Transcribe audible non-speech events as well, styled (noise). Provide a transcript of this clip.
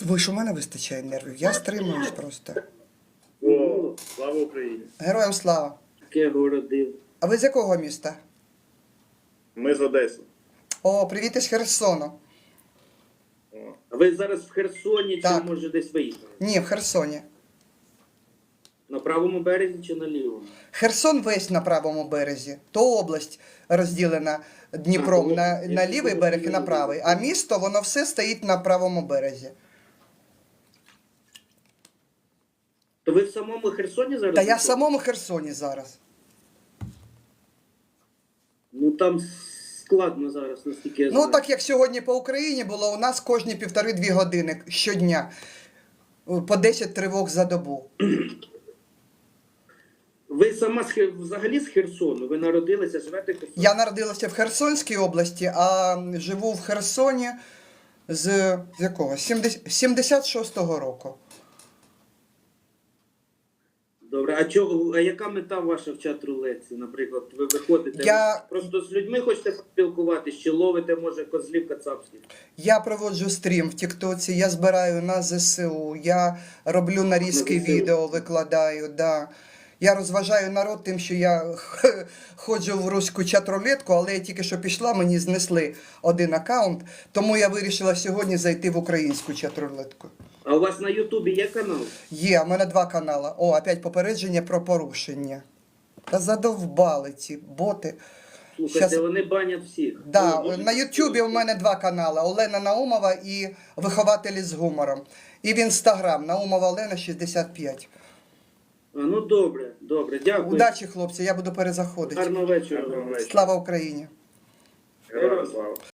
Ви ж у мене вистачає нервів. Я стримуюсь просто. О, слава Україні! Героям слава. Таке городив. А ви з якого міста? Ми з Одеси. О, привіт із Херсону. О, А ви зараз в Херсоні Так. чи може десь виїхали? Ні, в Херсоні. На правому березі чи на лівому? Херсон весь на правому березі. То область розділена Дніпром А, на, ну, на лівий берег і на правий, а місто воно все стоїть на правому березі. То ви в самому Херсоні зараз? Та я в самому Херсоні зараз. Ну там складно зараз, наскільки я Ну, так як сьогодні по Україні було, у нас кожні півтори-дві години щодня. По 10 тривог за добу. Ви сама з взагалі з Херсону? Ви народилися, живете в Херсоні? Я народилася в Херсонській області, а живу в Херсоні з, з якого? 70 76-го року. Добре, а чого, а яка мета ваша в чат рулетці, наприклад? Ви виходите Я- просто з людьми хочете поспілкуватись, чи ловите, може, козлів кацапських? Я проводжу стрім в Тіктоці, я збираю на ЗСУ, я роблю нарізки На ЗСУ. відео, викладаю. Да. Я розважаю народ тим, що я (laughs) ходжу в руську чат-рулетку, але я тільки що пішла, мені знесли один аккаунт, тому я вирішила сьогодні зайти в українську чат-рулетку. А у вас на Ютубі є канал? Є, у мене два канали. О, опять попередження про порушення. Та задовбали ці боти. Слухайте, Щас- вони банять всіх. Да, О, на Ютубі у мене два канали: Олена Наумова і Вихователі з гумором. І в інстаграм Наумова Олена 65. А, ну добре, добре, дякую. Удачі, хлопці, я буду перезаходити. Гарного вечора. Гарного вечора. Слава Україні! Героям слава!